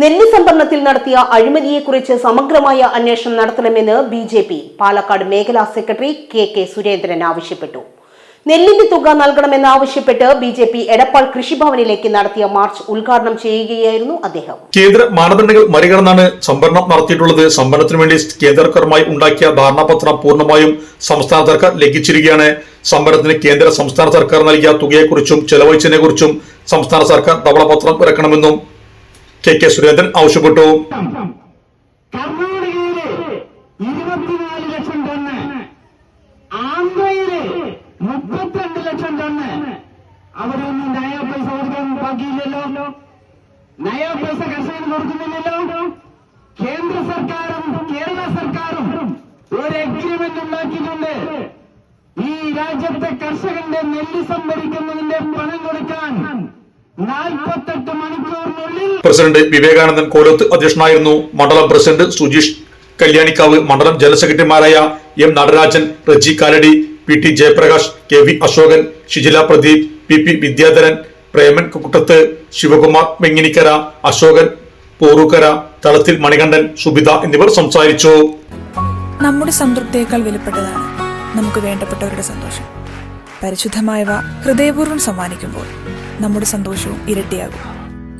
നെല്ല് സംഭരണത്തിൽ നടത്തിയ അഴിമതിയെക്കുറിച്ച് സമഗ്രമായ അന്വേഷണം നടത്തണമെന്ന് ബി ജെ പി. പാലക്കാട് മേഖലാ സെക്രട്ടറി കെ കെ സുരേന്ദ്രൻ ആവശ്യപ്പെട്ടു. നെല്ലിന്റെ തുക നൽകണമെന്നാവശ്യപ്പെട്ട് ബി ജെ പി എടപ്പാൾ കൃഷിഭവനിലേക്ക് നടത്തിയ മാർച്ച് ഉദ്ഘാടനം ചെയ്യുകയായിരുന്നു അദ്ദേഹം. കേന്ദ്ര മാനദണ്ഡങ്ങൾ മറികടന്നാണ് സംഭരണം നടത്തിയിട്ടുള്ളത്. സംഭരണത്തിന് വേണ്ടി കേന്ദ്ര സർക്കാരുമായി ഉണ്ടാക്കിയ ധാരണാപത്രം പൂർണമായും സംസ്ഥാന സർക്കാർ ലംഘിച്ചിരിക്കുകയാണ്. സംഭരണത്തിന് കേന്ദ്ര സംസ്ഥാന സർക്കാർ നൽകിയ തുകയെക്കുറിച്ചും ചെലവഴിച്ചതിനെക്കുറിച്ചും സംസ്ഥാന സർക്കാർ ധവളപത്രം ഇറക്കണമെന്നും കെ കെ സുരേന്ദ്രൻ ആവശ്യപ്പെട്ടു. ലക്ഷം ലക്ഷം കൊടുക്കുന്നില്ലല്ലോ. കേന്ദ്ര സർക്കാരും കേരള സർക്കാരും ഒരു ഉണ്ടാക്കിയിട്ടുണ്ട്. ഈ രാജ്യത്തെ കർഷകന്റെ നെല്ല് സംഭരിക്കുന്നതിന്റെ പണം കൊടുക്കാൻ നാൽപ്പത്തെട്ട് മണിക്കൂറിനുള്ളിൽ പ്രസിഡന്റ് വിവേകാനന്ദൻ കോലത്ത് അധ്യക്ഷനായിരുന്നു. മണ്ഡലം പ്രസിഡന്റ് സുജീഷ് കല്യാണിക്കാവ് മണ്ഡലം ജനറൽ സെക്രട്ടറിമാരായ M Natarajan Reji Kaladi P T Jayaprakash K V Ashokan Shijila Pradeep P P Vidyadharan Preman Kuttath Sivakumar Menginikkara Ashokan Porookkara Thalathil Manikandan Subitha എന്നിവർ സംസാരിച്ചു. നമ്മുടെ സംതൃപ്തിയേക്കാൾ വിലപ്പെട്ടതാണ് നമുക്ക് വേണ്ടപ്പെട്ടവരുടെ സന്തോഷം. പരിശുദ്ധമായവ ഹൃദയപൂർവം സമ്മാനിക്കുമ്പോൾ നമ്മുടെ സന്തോഷവും ഇരട്ടിയാകും.